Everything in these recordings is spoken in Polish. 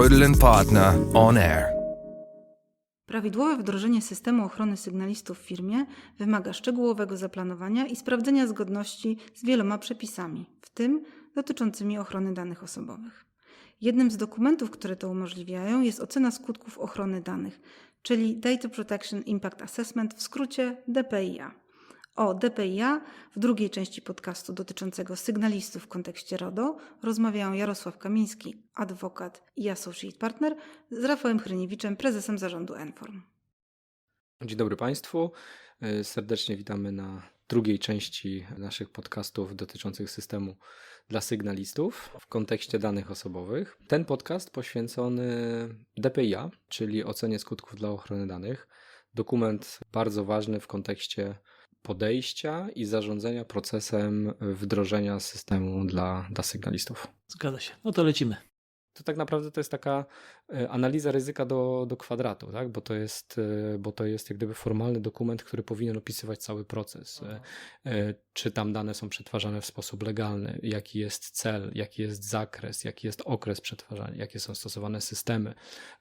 Frödelin Partner On Air. Prawidłowe wdrożenie systemu ochrony sygnalistów w firmie wymaga szczegółowego zaplanowania i sprawdzenia zgodności z wieloma przepisami, w tym dotyczącymi ochrony danych osobowych. Jednym z dokumentów, które to umożliwiają, jest ocena skutków ochrony danych, czyli Data Protection Impact Assessment, w skrócie DPIA. O DPIA w drugiej części podcastu dotyczącego sygnalistów w kontekście RODO rozmawiają Jarosław Kamiński, adwokat i associate partner, z Rafałem Hryniewiczem, prezesem zarządu Enform. Dzień dobry Państwu. E, Serdecznie witamy na drugiej części naszych podcastów dotyczących systemu dla sygnalistów w kontekście danych osobowych. Ten podcast poświęcony DPIA, czyli ocenie skutków dla ochrony danych. Dokument bardzo ważny w kontekście podejścia i zarządzania procesem wdrożenia systemu dla, dla sygnalistów. Zgadza się. No to lecimy. To tak naprawdę to jest taka analiza ryzyka do, do kwadratu, tak? bo, to jest, e, bo to jest jak gdyby formalny dokument, który powinien opisywać cały proces. E, e, Czy tam dane są przetwarzane w sposób legalny, jaki jest cel, jaki jest zakres, jaki jest okres przetwarzania, jakie są stosowane systemy.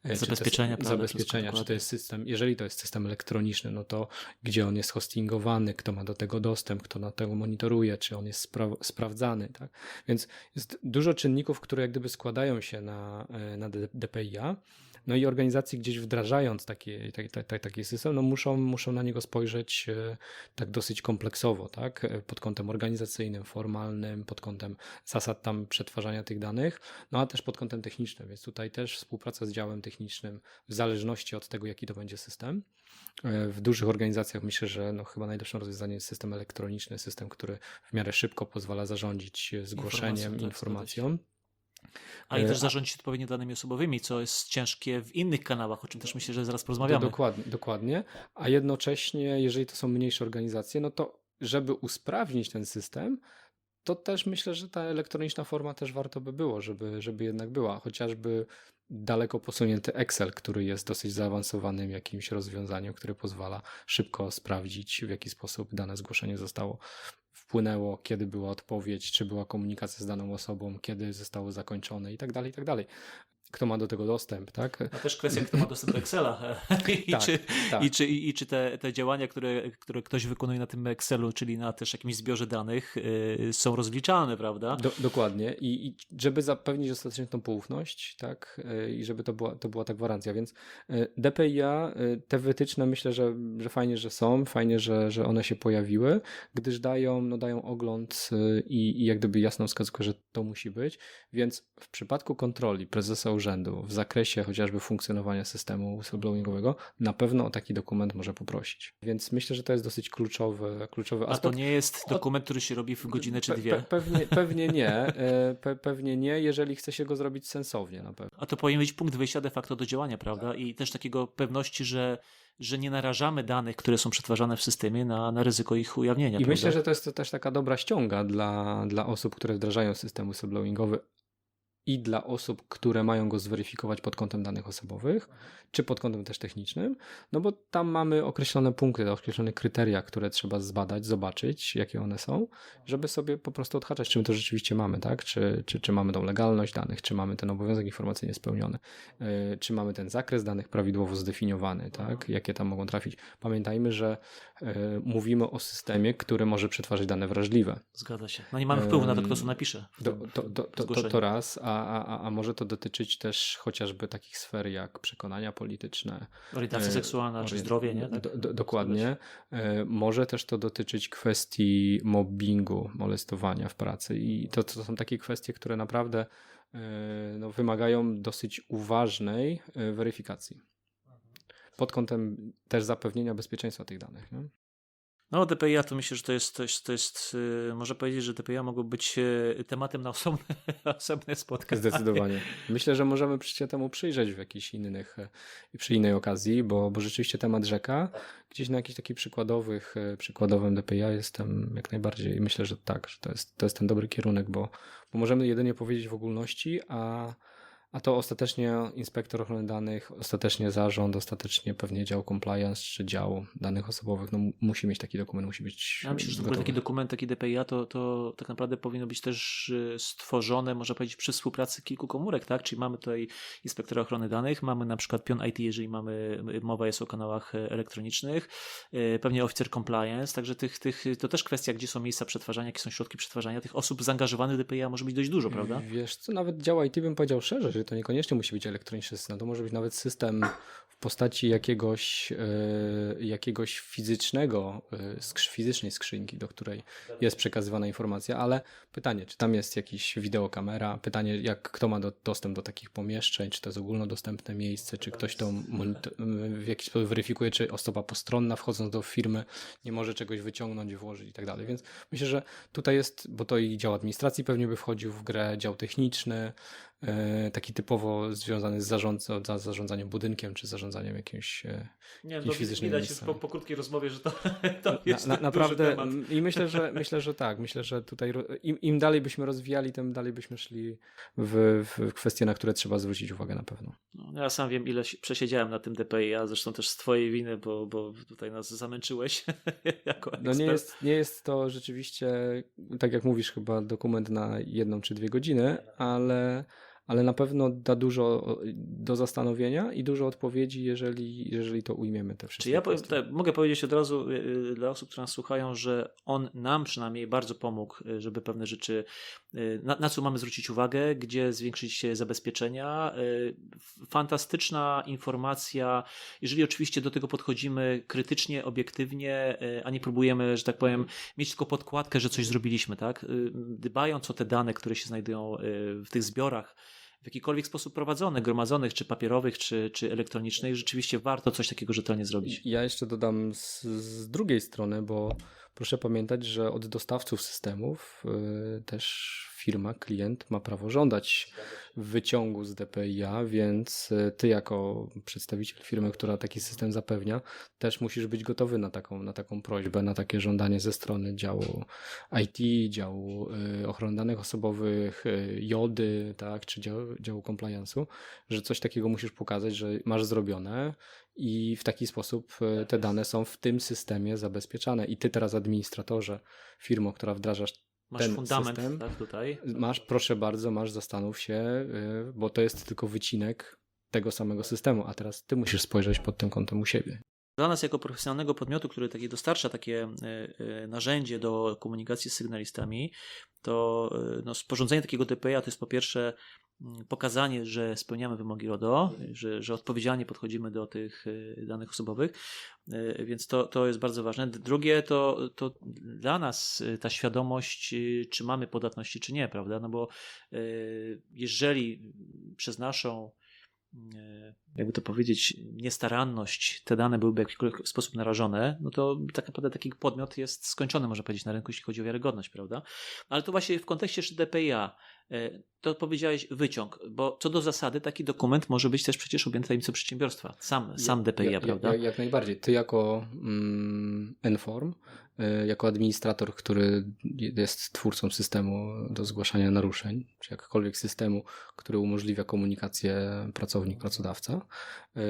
e, czy Zabezpieczenia, jest? Zabezpieczenia, czy to jest system, jeżeli to jest system elektroniczny, no to gdzie on jest hostingowany, kto ma do tego dostęp, kto na tego monitoruje, czy on jest spra- sprawdzany. Tak? Więc jest dużo czynników, które jak gdyby składają się na, e, na D- DPIA. No i organizacje gdzieś wdrażając taki, taki, taki, taki system, no muszą, muszą na niego spojrzeć e, tak dosyć kompleksowo, tak? E, Pod kątem organizacyjnym, formalnym, pod kątem zasad tam przetwarzania tych danych, no a też pod kątem technicznym, więc tutaj też współpraca z działem technicznym w zależności od tego, jaki to będzie system. E, W dużych organizacjach myślę, że no chyba najlepszym rozwiązaniem jest system elektroniczny, system, który w miarę szybko pozwala zarządzić zgłoszeniem, tak, informacją. Ale E, też zarządzić odpowiednio danymi osobowymi, co jest ciężkie w innych kanałach, o czym też myślę, że zaraz porozmawiamy. dokładnie, dokładnie. A jednocześnie, jeżeli to są mniejsze organizacje, no to żeby usprawnić ten system, to też myślę, że ta elektroniczna forma też warto by było, żeby, żeby jednak była. Chociażby daleko posunięty Excel, który jest dosyć zaawansowanym jakimś rozwiązaniem, które pozwala szybko sprawdzić, w jaki sposób dane zgłoszenie zostało wpłynęło, kiedy była odpowiedź, czy była komunikacja z daną osobą, kiedy zostało zakończone i tak dalej, i tak dalej. Kto ma do tego dostęp, tak? A też kwestia, kto ma dostęp do Excela i, Tak, czy, tak. i, czy, i, czy te, te działania, które, które ktoś wykonuje na tym Excelu, czyli na też jakimś zbiorze danych, y, są rozliczalne, prawda? Do, dokładnie. I, I żeby zapewnić dostatecznie tą poufność, tak, y, i żeby to była, to była ta gwarancja. Więc y, DPIA, y, te wytyczne myślę, że, że fajnie, że są, fajnie, że, że one się pojawiły, gdyż dają, no, dają ogląd i, i jak gdyby jasną wskazówkę, że to musi być. Więc w przypadku kontroli prezesa urzędu w zakresie chociażby funkcjonowania systemu whistleblowingowego, na pewno o taki dokument może poprosić. Więc myślę, że to jest dosyć kluczowy, kluczowy A to aspekt. nie jest dokument, który się robi w godzinę czy Pe- dwie. Pe, pewnie, pewnie nie. e, Pe, pewnie nie, jeżeli chce się go zrobić sensownie na pewno. A to powinien być punkt wyjścia de facto do działania, prawda? I też takiego pewności, że, że nie narażamy danych, które są przetwarzane w systemie na, na ryzyko ich ujawnienia. I prawda? myślę, że to jest to też taka dobra ściąga dla, dla osób, które wdrażają system whistleblowingowy i dla osób, które mają go zweryfikować pod kątem danych osobowych, czy pod kątem też technicznym, no bo tam mamy określone punkty, określone kryteria, które trzeba zbadać, zobaczyć, jakie one są, żeby sobie po prostu odhaczać, czy my to rzeczywiście mamy, tak? Czy, czy, czy mamy tą legalność danych, czy mamy ten obowiązek informacyjny spełniony, yy, czy mamy ten zakres danych prawidłowo zdefiniowany, tak? Jakie tam mogą trafić. Pamiętajmy, że yy, mówimy o systemie, który może przetwarzać dane wrażliwe. Zgadza się. No nie mamy wpływu na to, kto to napisze. To, to, to, to, to raz, a, a, a- a może to dotyczyć też chociażby takich sfer jak przekonania polityczne. Orientacja e, seksualna czy zdrowie, nie? Tak? Do, do, dokładnie. E, Może też to dotyczyć kwestii mobbingu, molestowania w pracy i to, to są takie kwestie, które naprawdę e, no, wymagają dosyć uważnej weryfikacji. Pod kątem też zapewnienia bezpieczeństwa tych danych. Nie? No DPIA to myślę, że to jest, to jest, to jest yy, może powiedzieć, że DPIA mogło być yy, tematem na osobne, osobne spotkanie. Zdecydowanie. Myślę, że możemy się temu przyjrzeć w jakichś innych, e, przy innej okazji, bo, bo rzeczywiście temat rzeka gdzieś na jakichś takich przykładowych, przykładowym DPIA jestem jak najbardziej myślę, że tak, że to jest, to jest ten dobry kierunek, bo, bo możemy jedynie powiedzieć w ogólności, a, A to ostatecznie inspektor ochrony danych, ostatecznie zarząd, ostatecznie pewnie dział compliance czy dział danych osobowych, no mu- musi mieć taki dokument, musi być Ja myślę, że w taki dokument, taki DPIA, to, to tak naprawdę powinno być też y, stworzone, można powiedzieć, przy współpracy kilku komórek, tak? Czyli mamy tutaj inspektora ochrony danych, mamy na przykład pion IT, jeżeli mamy, mowa jest o kanałach e, elektronicznych, y, pewnie oficer compliance, także tych, tych, to też kwestia, gdzie są miejsca przetwarzania, jakie są środki przetwarzania, tych osób zaangażowanych w DPIA może być dość dużo, prawda? Wiesz co, nawet działa IT bym powiedział szerzej, że to niekoniecznie musi być elektroniczny system, to może być nawet system w postaci jakiegoś, e, jakiegoś fizycznego, e, fizycznej skrzynki, do której jest przekazywana informacja, ale pytanie, czy tam jest jakiś wideokamera, pytanie, jak kto ma do, dostęp do takich pomieszczeń, czy to jest ogólnodostępne miejsce, czy ktoś to w jakiś sposób weryfikuje, czy osoba postronna wchodząc do firmy nie może czegoś wyciągnąć, włożyć i tak dalej, więc myślę, że tutaj jest, bo to i dział administracji pewnie by wchodził w grę, dział techniczny, e, taki typowo związany z zarządza, za zarządzaniem budynkiem, czy zarządzaniem jakimś... e, Nie, Jakimś to fizycznym widać miejscem. po, po krótkiej rozmowie, że to, to Na, jest na, duży naprawdę temat. i myślę, że myślę, że tak. Myślę, że tutaj im, im dalej byśmy rozwijali, tym dalej byśmy szli w, w kwestie, na które trzeba zwrócić uwagę na pewno. No, ja sam wiem, ile przesiedziałem na tym DPI, a zresztą też z twojej winy, bo, bo tutaj nas zamęczyłeś jako ekspert. No nie jest, nie jest to rzeczywiście, tak jak mówisz, chyba dokument na jedną czy dwie godziny, ale, ale na pewno da dużo do zastanowienia i dużo odpowiedzi, jeżeli, jeżeli to ujmiemy te wszystkie Czy ja kwestie. tak, mogę powiedzieć od razu y, y, dla osób, które nas słuchają, że on nam przynajmniej bardzo pomógł, y, żeby pewne rzeczy, na, na co mamy zwrócić uwagę, gdzie zwiększyć zabezpieczenia. Y, f- Fantastyczna informacja, jeżeli oczywiście do tego podchodzimy krytycznie, obiektywnie, a nie próbujemy, że tak powiem, mieć tylko podkładkę, że coś zrobiliśmy, tak? Dbając o te dane, które się znajdują w tych zbiorach, w jakikolwiek sposób prowadzonych, gromadzonych, czy papierowych, czy, czy elektronicznych, rzeczywiście warto coś takiego rzetelnie zrobić. Ja jeszcze dodam z, z drugiej strony, bo proszę pamiętać, że od dostawców systemów y, też firma, klient ma prawo żądać wyciągu z DPIA, więc y, ty jako przedstawiciel firmy, która taki system zapewnia, też musisz być gotowy na taką, na taką prośbę, na takie żądanie ze strony działu IT, działu y, ochrony danych osobowych, JODY, tak, czy działu, działu compliance'u, że coś takiego musisz pokazać, że masz zrobione, i w taki sposób e, te dane są w tym systemie zabezpieczane. I ty teraz, administratorze, firmo, która wdrażasz, Masz ten fundament system, tak, tutaj. masz, proszę bardzo, masz, zastanów się, e, bo to jest tylko wycinek tego samego systemu, a teraz ty musisz spojrzeć pod tym kątem u siebie. Dla nas jako profesjonalnego podmiotu, który taki dostarcza takie e, narzędzie do komunikacji z sygnalistami, to no, sporządzenie takiego DPA to jest po pierwsze pokazanie, że spełniamy wymogi RODO, że, że odpowiedzialnie podchodzimy do tych e, danych osobowych, e, więc to, to jest bardzo ważne. Drugie to, to dla nas e, ta świadomość, czy mamy podatności, czy nie, prawda? No bo jeżeli przez naszą jakby to powiedzieć, niestaranność, te dane byłyby w jakikolwiek sposób narażone, no to tak naprawdę taki podmiot jest skończony, można powiedzieć, na rynku, jeśli chodzi o wiarygodność, prawda? Ale to właśnie w kontekście jeszcze DPIA, to powiedziałeś wyciąg, bo co do zasady taki dokument może być też przecież objęty tajemnicą przedsiębiorstwa. Sam, sam DPIA, Ja- prawda? Ja, jak najbardziej. Ty jako mm, Enform, y, jako administrator, który jest twórcą systemu do zgłaszania naruszeń, czy jakkolwiek systemu, który umożliwia komunikację pracownik-pracodawca, y,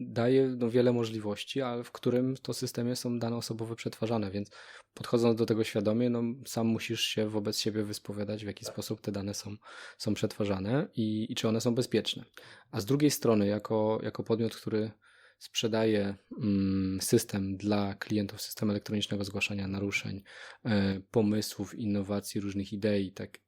daje no, wiele możliwości, ale w którym to systemie są dane osobowe przetwarzane, więc podchodząc do tego świadomie, no, sam musisz się wobec siebie wyspowiadać, w jaki sposób te dane są, są przetwarzane i, i czy one są bezpieczne. A z drugiej strony, jako, jako podmiot, który sprzedaje mm, system dla klientów, system elektronicznego zgłaszania naruszeń, e, pomysłów, innowacji, różnych idei, tak,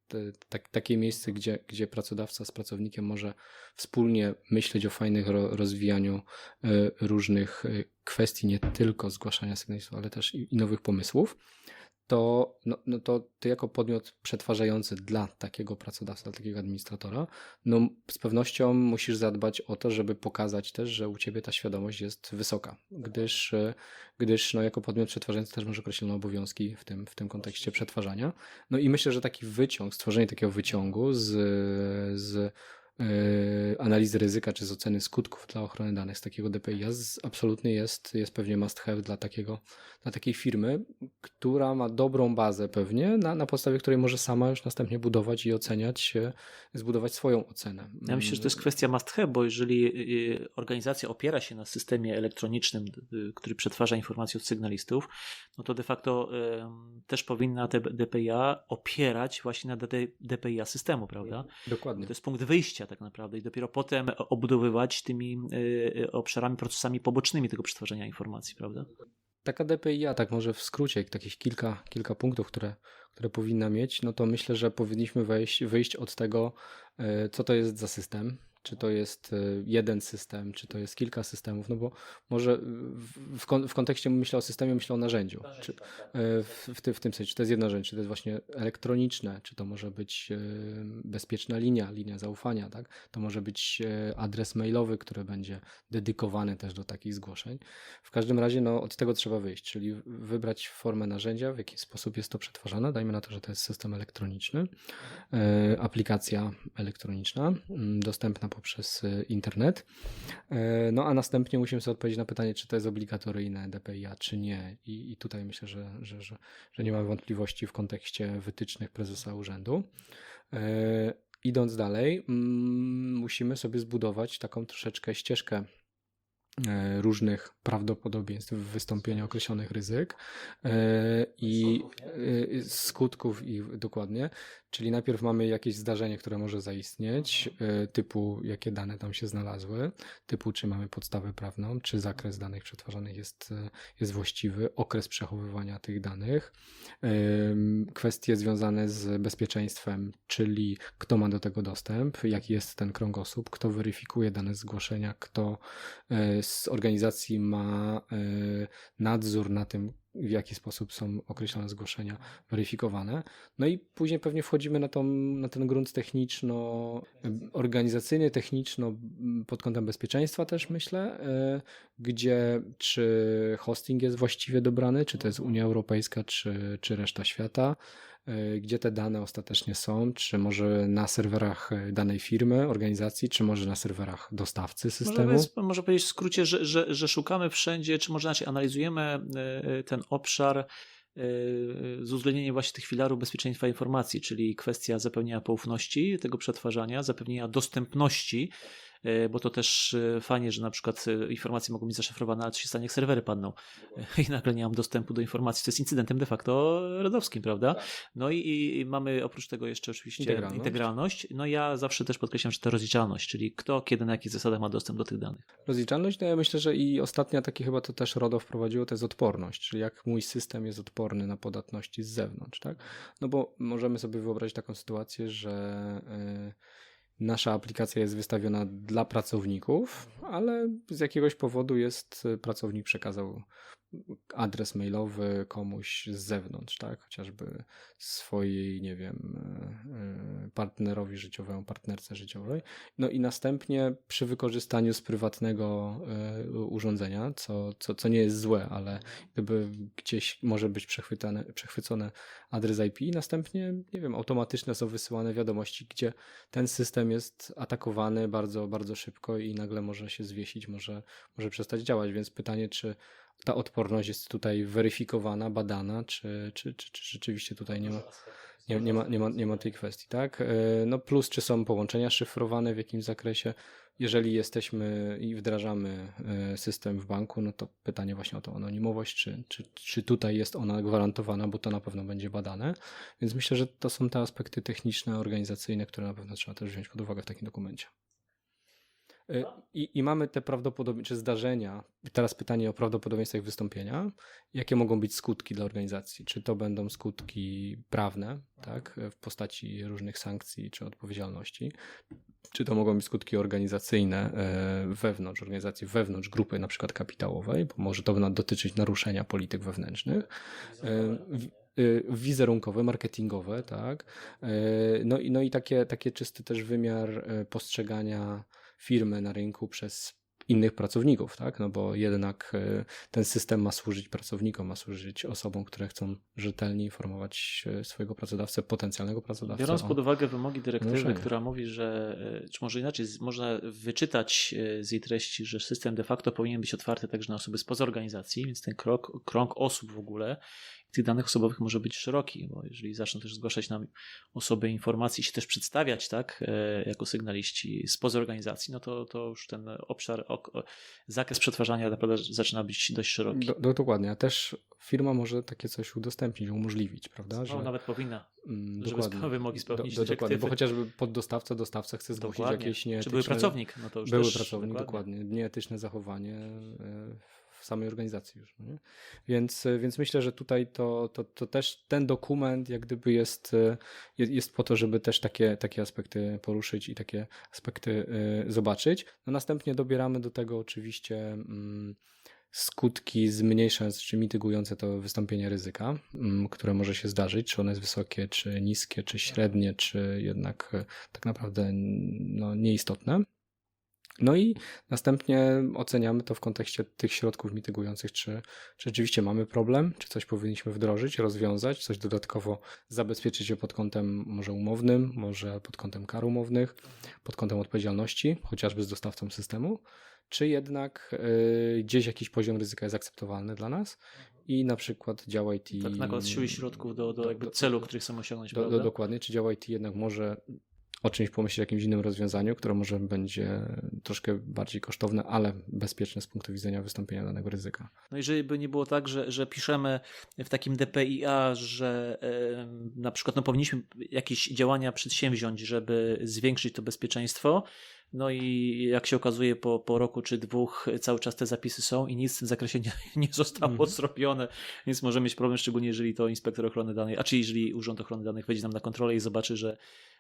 tak, takie miejsce, gdzie, gdzie pracodawca z pracownikiem może wspólnie myśleć o fajnych ro, rozwijaniu e, różnych e, kwestii, nie tylko zgłaszania sygnałów, ale też i nowych pomysłów, to, no, no to ty jako podmiot przetwarzający dla takiego pracodawcy, dla takiego administratora, no z pewnością musisz zadbać o to, żeby pokazać też, że u ciebie ta świadomość jest wysoka, gdyż, e, gdyż no, jako podmiot przetwarzający też masz określone obowiązki w tym, w tym kontekście przetwarzania. No i myślę, że taki wyciąg, stworzenie takiego wyciągu z, z analizy ryzyka czy z oceny skutków dla ochrony danych z takiego DPI absolutnie jest, jest pewnie must have dla, takiego, dla takiej firmy, która ma dobrą bazę pewnie, na, na podstawie której może sama już następnie budować i oceniać, e, zbudować swoją ocenę. Ja myślę, że to jest kwestia must have, bo jeżeli y, organizacja opiera się na systemie elektronicznym, który przetwarza informacje od sygnalistów, no to de facto też powinna te DPIA opierać właśnie na DPIA systemu, prawda? Dokładnie. To jest punkt wyjścia tak naprawdę i dopiero potem obudowywać tymi y, obszarami, procesami pobocznymi tego przetwarzania informacji, prawda? Taka DPIA, tak może w skrócie, takich kilka, kilka punktów, które, które powinna mieć, no to myślę, że powinniśmy wejść, wyjść od tego, e, co to jest za system, czy to jest e, jeden system, czy to jest kilka systemów, no bo może w, w, kon- w kontekście myślę o systemie, myślę o narzędziu, czy, e, w, w, tym, w tym sensie, czy to jest jedno narzędzie, czy to jest właśnie elektroniczne, czy to może być e, bezpieczna linia, linia zaufania, tak? To może być e, adres mailowy, który będzie dedykowany też do takich zgłoszeń. W każdym razie no, od tego trzeba wyjść, czyli wybrać formę narzędzia, w jaki sposób jest to przetwarzane. Dajmy na to, że to jest system elektroniczny, e, aplikacja elektroniczna, mm, dostępna poprzez e, internet. E, No a następnie musimy sobie odpowiedzieć na pytanie, czy to jest obligatoryjne DPIA, czy nie. I, i tutaj myślę, że, że, że, że nie ma wątpliwości w kontekście wytycznych prezesa urzędu. E, Idąc dalej, mm, musimy sobie zbudować taką troszeczkę ścieżkę różnych prawdopodobieństw wystąpienia określonych ryzyk e, i e, skutków i dokładnie. Czyli najpierw mamy jakieś zdarzenie, które może zaistnieć, e, typu jakie dane tam się znalazły, typu czy mamy podstawę prawną, czy zakres danych przetwarzanych jest, e, jest właściwy, okres przechowywania tych danych, kwestie związane z bezpieczeństwem, czyli kto ma do tego dostęp, jaki jest ten krąg osób, kto weryfikuje dane zgłoszenia, kto e, z organizacji ma e, nadzór na tym, w jaki sposób są określone zgłoszenia weryfikowane. No i później pewnie wchodzimy na, tą, na ten grunt techniczno-organizacyjny, techniczno pod kątem bezpieczeństwa też myślę, e, gdzie czy hosting jest właściwie dobrany, czy to jest Unia Europejska, czy, czy reszta świata, gdzie te dane ostatecznie są, czy może na serwerach e, danej firmy, organizacji, czy może na serwerach dostawcy systemu. Może, może powiedzieć w skrócie, że, że, że szukamy wszędzie, czy może inaczej analizujemy e, ten obszar e, z uwzględnieniem właśnie tych filarów bezpieczeństwa informacji, czyli kwestia zapewnienia poufności tego przetwarzania, zapewnienia dostępności, e, bo to też e, fajnie, że na przykład e, informacje mogą być zaszyfrowane, ale co się stanie, jak serwery padną e, i nagle nie mam dostępu do informacji, co jest incydentem de facto rodowskim, prawda? No i, i mamy oprócz tego jeszcze oczywiście Integralność. integralność. No ja zawsze też podkreślam, że to rozliczalność, czyli kto, kiedy, na jakich zasadach ma dostęp do tych danych. Rozliczalność, no ja myślę, że i ostatnia takie chyba to też RODO wprowadziło, to jest odporność, czyli jak mój system jest odporny na podatności z zewnątrz, tak? No bo możemy sobie wyobrazić taką sytuację, że nasza aplikacja jest wystawiona dla pracowników, ale z jakiegoś powodu jest, y, pracownik przekazał adres mailowy komuś z zewnątrz, tak? Chociażby swojej, nie wiem, y, y, partnerowi życiowemu, partnerce życiowej. No i następnie przy wykorzystaniu z prywatnego y, urządzenia, co, co, co nie jest złe, ale gdyby gdzieś może być przechwytane, przechwycone adres IP, następnie, nie wiem, automatycznie są wysyłane wiadomości, gdzie ten system jest atakowany bardzo, bardzo szybko i nagle może się zwiesić, może, może przestać działać, więc pytanie, czy ta odporność jest tutaj weryfikowana, badana, czy, czy, czy, czy rzeczywiście tutaj nie ma, nie, nie, ma, nie, ma, nie ma tej kwestii, tak? E, No plus, czy są połączenia szyfrowane w jakimś zakresie. Jeżeli jesteśmy i wdrażamy e, system w banku, no to pytanie właśnie o tą anonimowość, czy, czy, czy tutaj jest ona gwarantowana, bo to na pewno będzie badane. Więc myślę, że to są te aspekty techniczne, organizacyjne, które na pewno trzeba też wziąć pod uwagę w takim dokumencie. Y, I, I mamy te prawdopodobieństwa, zdarzenia. Teraz pytanie o prawdopodobieństwo ich wystąpienia. Jakie mogą być skutki dla organizacji? Czy to będą skutki prawne, tak, w postaci różnych sankcji czy odpowiedzialności? Czy to mogą być skutki organizacyjne e, wewnątrz organizacji, wewnątrz grupy, na przykład kapitałowej, bo może to dotyczyć naruszenia polityk wewnętrznych. E, y, wizerunkowe, marketingowe, tak. E, No i, no i takie, takie czysty też wymiar e, postrzegania firmy na rynku przez innych pracowników, tak? No bo jednak e, ten system ma służyć pracownikom, ma służyć osobom, które chcą rzetelnie informować e, swojego pracodawcę, potencjalnego pracodawcę. Biorąc pod uwagę wymogi dyrektywy, która mówi, że, e, czy może inaczej, można wyczytać z jej treści, że system de facto powinien być otwarty także na osoby spoza organizacji, więc ten krok, krąg osób w ogóle, tych danych osobowych może być szeroki, bo jeżeli zaczną też zgłaszać nam osoby informacji, się też przedstawiać, tak, e, jako sygnaliści spoza organizacji, no to, to już ten obszar, ok, zakres przetwarzania naprawdę zaczyna być dość szeroki. Do, do, dokładnie, a też firma może takie coś udostępnić, umożliwić, prawda? No, nawet powinna. Mm, żeby dokładnie. wymogi spełnić Do, do, dokładnie, bo chociażby poddostawca, dostawca chce zgłosić Dokładnie. jakieś nieetyczne... Czy były pracownik, no to już były też, pracownik, dokładnie. nieetyczne zachowanie e, samej organizacji już. No nie? Więc, e, więc myślę, że tutaj to, to, to też ten dokument jak gdyby jest, e, jest, po to, żeby też takie, takie aspekty poruszyć i takie aspekty e, zobaczyć. No następnie dobieramy do tego oczywiście mm, skutki zmniejszające czy mitygujące to wystąpienie ryzyka, mm, które może się zdarzyć, czy ono jest wysokie, czy niskie, czy średnie, czy jednak tak naprawdę no, nieistotne. No i następnie oceniamy to w kontekście tych środków mitygujących, czy, czy rzeczywiście mamy problem, czy coś powinniśmy wdrożyć, rozwiązać, coś dodatkowo zabezpieczyć się pod kątem może umownym, może pod kątem kar umownych, pod kątem odpowiedzialności, chociażby z dostawcą systemu, czy jednak y, gdzieś jakiś poziom ryzyka jest akceptowalny dla nas i na przykład dział IT... Tak, nakład siły środków do, do, jakby celu, który chcemy osiągnąć. do, do, dokładnie, czy dział IT jednak może o czymś pomyśleć, jakimś innym rozwiązaniu, które może będzie troszkę bardziej kosztowne, ale bezpieczne z punktu widzenia wystąpienia danego ryzyka. No i żeby nie było tak, że, że piszemy w takim DPIA, że e, na przykład no, powinniśmy jakieś działania przedsięwziąć, żeby zwiększyć to bezpieczeństwo. No i jak się okazuje po, po roku czy dwóch cały czas te zapisy są i nic w tym zakresie nie, nie zostało Mhm. zrobione, więc może mieć problem, szczególnie jeżeli to inspektor ochrony danych, a czy jeżeli Urząd Ochrony Danych wejdzie nam na kontrolę i zobaczy, że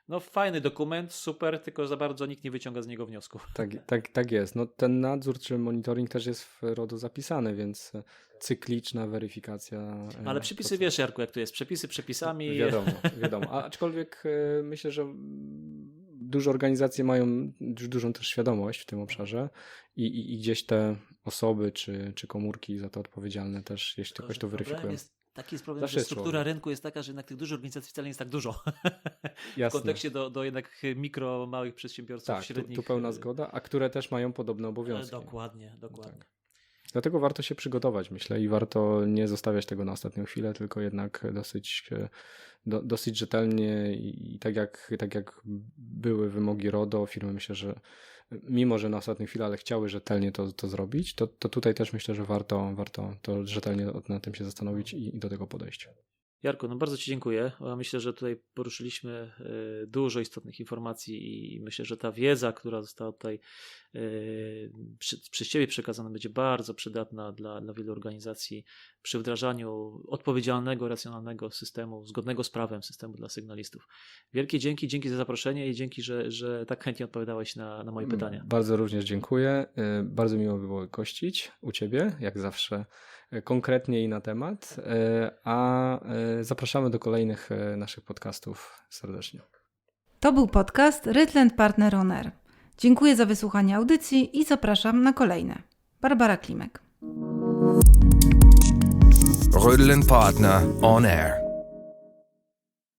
no fajny dokument, super, tylko za bardzo nikt nie wyciąga z niego wniosków. Tak, tak, tak jest. No, ten nadzór czy monitoring też jest w RODO zapisany, więc cykliczna weryfikacja. e, Ale przepisy procesu. wiesz, Jarku, jak to jest. Przepisy przepisami. Wiadomo, wiadomo. A- Aczkolwiek e, myślę, że mm, duże organizacje mają du- dużą też świadomość w tym obszarze i, i, i gdzieś te osoby czy, czy komórki za to odpowiedzialne też, jeśli Tylko, jakoś to weryfikują. Jest, taki jest problem, Zawsze że struktura człowiek. rynku jest taka, że jednak tych dużych organizacji wcale nie jest tak dużo. w Jasne. kontekście do, do jednak mikro, małych przedsiębiorców, Tak, tu, średnich. tu pełna e, zgoda, a które też mają podobne e, obowiązki. Dokładnie, dokładnie. Tak. Dlatego warto się przygotować, myślę, i warto nie zostawiać tego na ostatnią chwilę, tylko jednak dosyć, e, do, dosyć rzetelnie i tak jak, tak jak były wymogi RODO, firmy myślę, że mimo, że na ostatnią chwilę, ale chciały rzetelnie to, to zrobić, to, to tutaj też myślę, że warto, warto to rzetelnie na tym się zastanowić i, i do tego podejść. Jarku, no bardzo Ci dziękuję. Myślę, że tutaj poruszyliśmy e, dużo istotnych informacji i myślę, że ta wiedza, która została tutaj e, przy, przez Ciebie przekazana, będzie bardzo przydatna dla, dla wielu organizacji przy wdrażaniu odpowiedzialnego, racjonalnego systemu, zgodnego z prawem systemu dla sygnalistów. Wielkie dzięki, dzięki za zaproszenie i dzięki, że, że tak chętnie odpowiadałeś na, na moje pytania. Bardzo również dziękuję. Y, Bardzo miło było gościć u Ciebie, jak zawsze y, konkretnie i na temat. y, A y, zapraszamy do kolejnych naszych podcastów serdecznie. To był podcast Rytland Partner On Air. Dziękuję za wysłuchanie audycji i zapraszam na kolejne. Barbara Klimek. Rödel and Partner on air.